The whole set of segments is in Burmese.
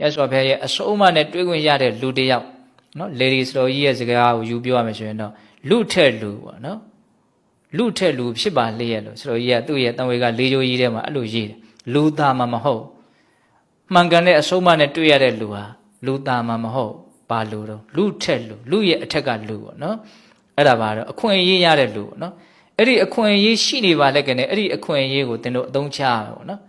ရသော်ဘုရားရဲ့အဆုံးအမနဲ့တွေ့ခွင့်ရတဲ့လူတစ်ယောက်နော်လေဒီစတော်ကြီးရဲ့စကားကိုယူပြောရမယ်ဆိုရင်တော့လူထက်လူပေါ့နော်လူထက်လူဖြစ်ပါလေရဲ့လို့စတော်ကြီးကသူ့ရဲ့တန်ဝေကလေးချိုးကြီးထဲမှာအဲ့လိုရေးတယ်လူသားမှမဟုတ်မှန်ကန်တဲ့အဆုံးအမနဲ့တွေ့ရတဲ့လူဟာလူသားမှမဟုတ်ပါလူတော့လူထက်လူလူရဲ့အထက်ကလူပေါ့နော်အဲ့ဒါပါတော့အခွင့်အရေးရတဲ့လူပေါ့နော်အဲ့ဒီအခွင့်အရေးရှိနေပါလက်ကနဲ့အဲ့ဒီအခွင့်အရေးကိုသင်တို့အသုံးချရမယ်ပေါ့နော်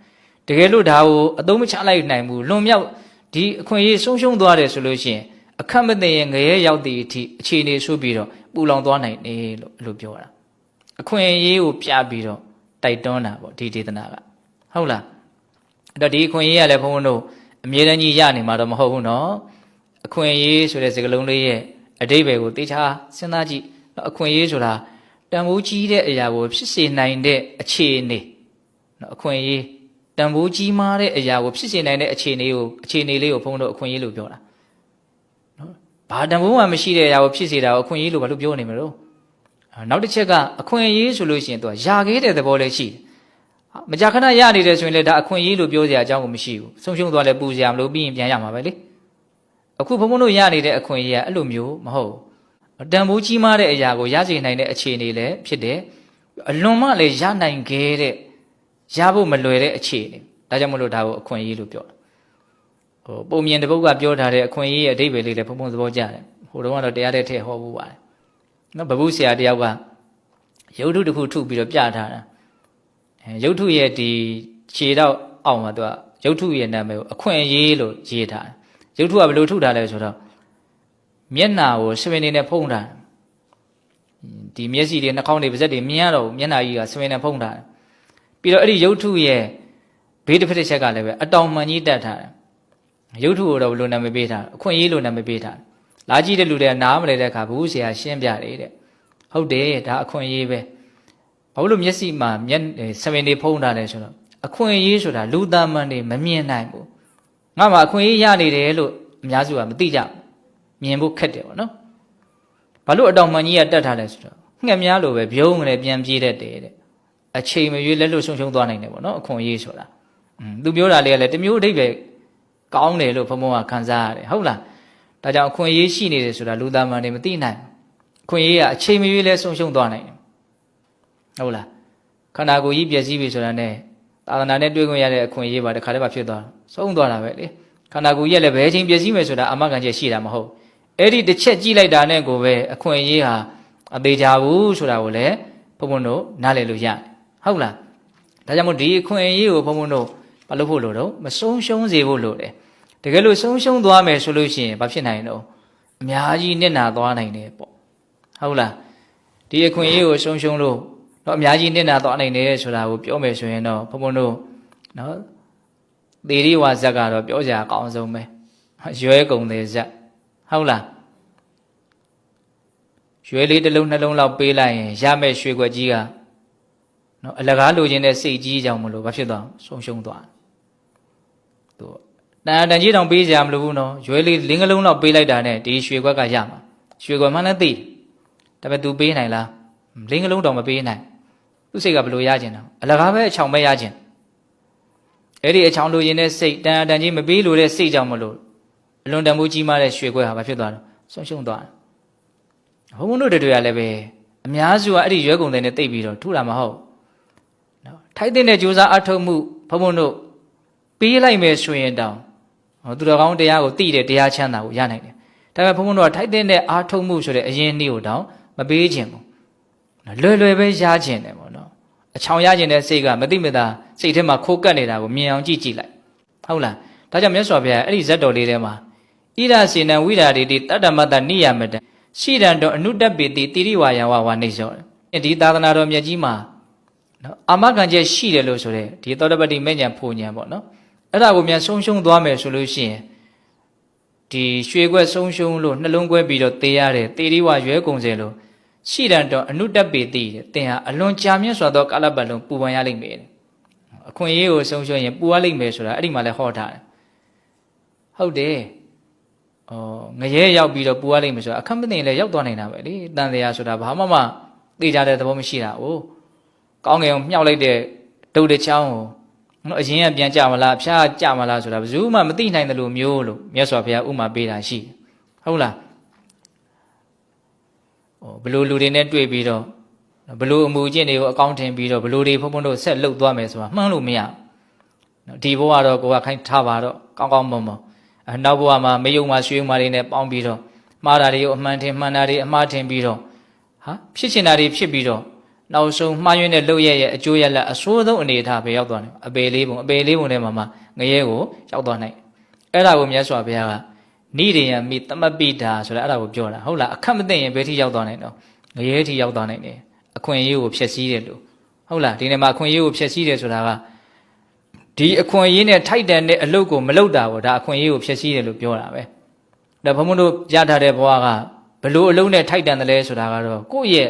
တကယ်လို့ဒါကိုအသုံးမချလိုက်နိုင်ဘူးလွန်မြောက် ဒီအခွင့်အရေးဆုံးရှုံးသွားတယ်ဆိုလို့ရှိရင်အခက်မသိရင်ငရဲရောက်သည့်အထိအခြေအနေဆိုးပြီးတော့ပူလောင်သွားနိုင်တယ်လို့အဲ့လိုပြောတာအခွင့်အရေးကိုပြပြီးတော့တိုက်တွန်းတာပေါ့ဒီဒေသနာကဟုတ်လားအဲ့တော့ဒီအခွင့်အရေးကလည်းဘုန်းဘုန်းတို့အမြဲတမ်းကြီးရနေမှာတော့မဟုတ်ဘူးနော်အခွင့်အရေးဆိုတဲ့စကားလုံးလေးရဲ့အတိတ်ဘယ်ကိုတေချာစဉ်းစားကြည့်နော်အခွင့်အရေးဆိုတာတန်ဖိုးကြီးတဲ့အရာကိုဖြစ်စေနိုင်တဲ့အခြေအနေနော်အခွင့်အရေး တန်ဖိုးကြီးမားတဲ့အရာကိုဖြစ်စေနိုင်တဲ့အခြေအနေကိုအခြေအနေလေးကိုဘုန်းတော်အခွင့်အရေးလို့ပြောတာနော်ဘာတန်ဖိုးမှမရှိတဲ့အရာကိုဖြစ်စေတာကိုအခွင့်အရေးလို့ဘာလို့ပြောနေမလို့အာနောက်တစ်ချက်ကအခွင့်အရေးဆိုလို့ရှိရင်သူကယာခဲတဲ့သဘောလေးရှိတယ်ဟာမကြာခဏရနေတယ်ဆိုရင်လည်းဒါအခွင့်အရေးလို့ပြောစရာအကြောင်းကိုမရှိဘူးဆုံးရှုံးသွားလဲပူစရာမလိုပြီးရင်ပြန်ရမှာပဲလေအခုဘုန်းဘုန်းတို့ရနေတဲ့အခွင့်အရေးကအဲ့လိုမျိုးမဟုတ်ဘူးတန်ဖိုးကြီးမားတဲ့အရာကိုရစေနိုင်တဲ့အခြေအနေလည်းဖြစ်တယ်အလွန်မှလည်းရနိုင်ခဲ့တဲ့ ရဖို့မလွယ်တဲ့အခြေအနေဒါကြောင့်မလို့ဒါကိုအခွင့်အရေးလို့ပြောတာဟိုပုံမြင်တစ်ပုဒ်ကပြောထားတဲ့အခွင့်အရေးရဲ့အဓိပ္ပာယ်လေးလည်းဘုံဘုံသဘောကျတယ်ဟိုတုန်းကတော့တရားတဲ့ထည့်ဟောဖို့ပါတယ်နော်ဘဘူးဆရာတယောက်ကရုပ်ထုတစ်ခုထုပြီးတော့ပြထားတာအဲရုပ်ထုရဲ့ဒီခြေတော့အောက်မှာသူကရုပ်ထုရဲ့နာမည်ကိုအခွင့်အရေးလို့ရေးထားတယ်ရုပ်ထုကဘယ်လိုထုထားလဲဆိုတော့မျက်နာကိုစပင်နေနဲ့ဖုံးထားတယ်ဒီမျက်စိတွေနှာခေါင်းတွေပါးစပ်တွေမြင်ရတော့ဘူးမျက်နာကြီးကစပင်နဲ့ဖုံးထားတယ် ပြီးတော့အဲ့ဒီရုပ်ထုရဲ့ဘေးတစ်ဖက်တစ်ချက်ကလည်းပဲအတောင်မှန်ကြီးတက်ထားတယ်ရုပ်ထုကိုတော့ဘယ်လိုနာမည်ပေးထားအခွင့်အရေးလိုနာမည်ပေးထားလာကြည့်တဲ့လူတွေကနားမလဲတဲ့အခါဘူးဆရာရှင်းပြတယ်တဲ့ဟုတ်တယ်ဒါအခွင့်အရေးပဲဘာလို့မျက်စိမှာမျက်စပင်တွေဖုံးထားလဲဆိုတော့အခွင့်အရေးဆိုတာလူသားမှန်တွေမမြင်နိုင်ဘူးငါမှအခွင့်အရေးရနေတယ်လို့အများစုကမသိကြဘူးမြင်ဖို့ခက်တယ်ပေါ့နော်ဘာလို့အတောင်မှန်ကြီးကတက်ထားလဲဆိုတော့ငှက်များလိုပဲပြုံးငလည်းပြန်ပြေးတတ်တယ်တဲ့ အချိန်မရွေးလက်လွတ်ဆုံးရှုံးသွားနိုင်တယ်ပေါ့နော်အခွန်ရေးဆိုတာอืมသူပြောတာလေးကလည်းတမျိုးအဓိပ္ပာယ်ကောင်းတယ်လို့ဘုံဘုံကခံစားရတယ်ဟုတ်လားဒါကြောင့်အခွန်ရေးရှိနေတယ်ဆိုတာလူသားမှန်တွေမသိနိုင်ဘူးအခွန်ရေးကအချိန်မရွေးလဲဆုံးရှုံးသွားနိုင်တယ်ဟုတ်လားခန္ဓာကိုယ်ကြီးပျက်စီးပြီဆိုတာနဲ့သာသနာနဲ့တွေ့ခွင့်ရတဲ့အခွင့်အရေးပါတခါတည်းပါဖြစ်သွားဆုံးသွားတာပဲလေခန္ဓာကိုယ်ကြီးကလည်းဘယ်အချိန်ပျက်စီးမယ်ဆိုတာအမခံချက်ရှိတာမဟုတ်အဲ့ဒီတစ်ချက်ကြည့်လိုက်တာနဲ့ကိုပဲအခွင့်အရေးဟာအသေးကြဘူးဆိုတာကိုလည်းဘုံဘုံတို့နားလည်လို့ရတယ် ဟုတ်လားဒါကြောင့်မို့ဒီအခွင့်အရေးကိုဘုံဘုံတို့မလုပ်ဖို့လိုတော့မဆုံးရှုံးစေဖို့လိုတယ်တကယ်လို့ဆုံးရှုံးသွားမယ်ဆိုလို့ရှိရင်ဘာဖြစ်နိုင်တော့အများကြီးနစ်နာသွားနိုင်တယ်ပေါ့ဟုတ်လားဒီအခွင့်အရေးကိုဆုံးရှုံးလို့တော့အများကြီးနစ်နာသွားနိုင်တယ်ဆိုတာကိုပြောမယ်ဆိုရင်တော့ဘုံဘုံတို့နော်သေရိဝါဇက်ကတော့ပြောကြအကောင်းဆုံးပဲရွဲကုန်တဲ့ဇက်ဟုတ်လားရွဲလေးတစ်လုံးနှလုံးလောက်ပေးလိုက်ရင်ရမဲ့ရွှေခွက်ကြီးက နော်အလကားလိုချင်တဲ့စိတ်ကြီးကြောင့်မလို့ဘာဖြစ်သွားဆုံးရှုံးသွားသူတန်တန်ကြီးတောင်ပေးကြမလို့ဘူးနော်ရွယ်လေးလင်းကလုံးတော့ပေးလိုက်တာနဲ့ဒီရွှေခွက်ကရမှာရွှေခွက်မှလည်းသိတယ်ဒါပေမဲ့ तू ပေးနိုင်လားလင်းကလုံးတော့မပေးနိုင်သူစိတ်ကဘယ်လိုရကျင်တော့အလကားပဲအချောင်ပဲရကျင်အဲ့ဒီအချောင်လိုချင်တဲ့စိတ်တန်တန်ကြီးမပေးလို့တဲ့စိတ်ကြောင့်မလို့အလွန်တန်ဖိုးကြီးမားတဲ့ရွှေခွက်ဟာဘာဖြစ်သွားလဲဆုံးရှုံးသွားတယ်ဘုံဘုံတို့တွေကလည်းပဲအများစုကအဲ့ဒီရွဲကုန်တဲ့နဲ့တိတ်ပြီးတော့ထူတာမဟုတ်နော် ထိုက်တဲ့ကြိုးစားအထောက်မှုဘုံဘုံတို့ပေးလိုက်မယ်ဆိုရင်တောင်ဟောသူတော်ကောင်းတရားကိုသိတဲ့တရားချမ်းသာကိုရနိုင်တယ်ဒါပေမဲ့ဘုံဘုံတို့ကထိုက်တဲ့အာထုံမှုဆိုတဲ့အရင်နေ့ကိုတောင်မပေးခြင်းဘူးနော်လွယ်လွယ်ပဲရခြင်းတယ်ပေါ့နော်အချောင်ရခြင်းတဲ့စိတ်ကမသိမသာစိတ်ထဲမှာခိုးကပ်နေတာကိုမြင်အောင်ကြည့်ကြည့်လိုက်ဟုတ်လားဒါကြောင့်မြတ်စွာဘုရားအဲ့ဒီဇတ်တော်လေးထဲမှာဣရစေနံဝိရာတိတိတတ္တမတ္တနိယမတံရှိတံတော်အနုတ္တပိတိတိရိဝါယဝဝနေစောဒီသာသနာတော်မြတ်ကြီးမှာ နော်အာမခံချက်ရှိတယ်လို့ဆိုတဲ့ဒီသောတပတိမဲ့ညာဖူညာပေါ့နော်အဲ့ဒါကိုမြန်ဆုံးရှုံးသွားမယ်ဆိုလို့ရှိရင်ဒီရွှေခွက်ဆုံးရှုံးလို့နှလုံးကွဲပြီးတော့တေးရတယ်တေရီဝရွဲကုန်စေလို့ရှိတန်တော့အနုတ္တပေတိတဲ့သင်ဟာအလွန်ကြာမြင့်စွာသောကာလပတ်လုံးပူပန်ရလိမ့်မယ်တဲ့အခွင့်အရေးကိုဆုံးရှုံးရင်ပူရလိမ့်မယ်ဆိုတာအဲ့ဒီမှာလည်းဟောထားတယ်ဟုတ်တယ်ဩငရဲရောက်ပြီးတော့ပူရလိမ့်မယ်ဆိုတာအခက်မသိရင်လည်းရောက်သွားနိုင်တာပဲလေတန်တရားဆိုတာဘာမှမသိကြတဲ့သဘောမရှိတာ哦 ကောင်းငယ်အောင်မြှောက်လိုက်တဲ့ဒုတ်တစ်ချောင်းကိုနော်အရင်ကပြန်ကြမလားအဖျားကြမလားဆိုတာဘယ်သူမှမသိနိုင်တယ်လို့မျိုးလို့မြတ်စွာဘုရားဥမာပေးတာရှိတယ်ဟုတ်လားဟောဘယ်လိုလူတွေနဲ့တွေ့ပြီးတော့ဘယ်လိုအမှုကျင့်တွေကိုအကောင့်ထင်ပြီးတော့ဘယ်လိုတွေဖုံဖုံတို့ဆက်လှုပ်သွားမယ်ဆိုတာမှန်းလို့မရဘူးနော်ဒီဘဝတော့ကိုကခိုင်းထားပါတော့ကောင်းကောင်းမွန်မွန်အနောက်ဘဝမှာမေယုံမှာရွှေယုံမှာတွေနဲ့ပေါင်းပြီးတော့မှားတာတွေကိုအမှန်ထင်မှန်တာတွေအမှားထင်ပြီးတော့ဟာဖြစ်ချင်တာတွေဖြစ်ပြီးတော့ နောက်ဆုံးမှားယွင်းတဲ့လုပ်ရရဲ့အကျိုးရလဒ်အဆိုးဆုံးအနေအထားပဲရောက်သွားတယ်အပေလေးပုံအပေလေးပုံထဲမှာမှငရဲကိုရောက်သွားနိုင်အဲ့ဒါကိုမြတ်စွာဘုရားကနိရိယမိတမပိတာဆိုတာအဲ့ဒါကိုပြောတာဟုတ်လားအခက်မသိရင်ဘယ်ထိရောက်သွားနိုင်တော့ငရဲထိရောက်သွားနိုင်တယ်အခွင့်အရေးကိုဖျက်ဆီးတယ်လို့ဟုတ်လားဒီနေ့မှာအခွင့်အရေးကိုဖျက်ဆီးတယ်ဆိုတာကဒီအခွင့်အရေးနဲ့ထိုက်တန်တဲ့အလုပ်ကိုမလုပ်တာပေါ့ဒါအခွင့်အရေးကိုဖျက်ဆီးတယ်လို့ပြောတာပဲဒါဘုံဘုံတို့ရထားတဲ့ဘဝကဘလို့အလုံးနဲ့ထိုက်တန်တယ်လဲဆိုတာကတော့ကိုယ့်ရဲ့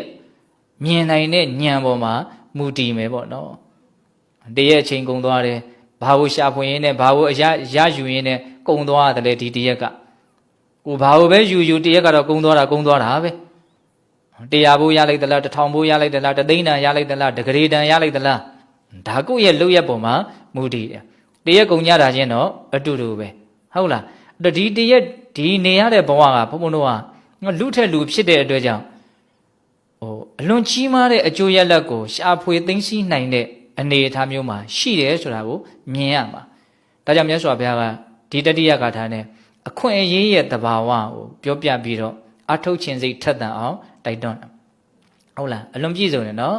မြင်နိုင်တဲ့ဉာဏ်ပေါ်မှာမူတည်မယ်ပေါ့နော်တရက်အချိန်ကုန်သွားတယ်ဘာလို့ရှာဖွေရင်းနဲ့ဘာလို့အရရယူရင်းနဲ့ကုန်သွားတယ်လေဒီတရက်ကကိုဘာလို့ပဲယူယူတရက်ကတော့ကုန်သွားတာကုန်သွားတာပဲတရားဘိုးရလိုက်သလားတစ်ထောင်ဘိုးရလိုက်သလားတသိန်းတန်ရလိုက်သလားတဂရေတန်ရလိုက်သလားဒါကိုယ့်ရဲ့လုပ်ရက်ပုံမှာမူတည်တယ်တရက်ကုံညတာချင်းတော့အတူတူပဲဟုတ်လားအဲ့တော့ဒီတရက်ဒီနေရတဲ့ဘဝကဘုံဘုံတို့ကလူထက်လူဖြစ်တဲ့အတွက်ကြောင့် ဟိုအလွန်ကြီးမားတဲ့အကျိုးရလဒ်ကိုရှာဖွေသိသိရှိနိုင်တဲ့အနေအထားမျိုးမှာရှိတယ်ဆိုတာကိုမြင်ရမှာဒါကြောင့်မြတ်စွာဘုရားကဒီတတိယဂါထာနဲ့အခွင့်အရေးရဲ့တဘာဝကိုပြောပြပြီးတော့အထုတ်ခြင်းစိတ်ထက်သန်အောင်တိုက်တွန်းတယ်ဟုတ်လားအလွန်ပြည့်စုံတယ်နော်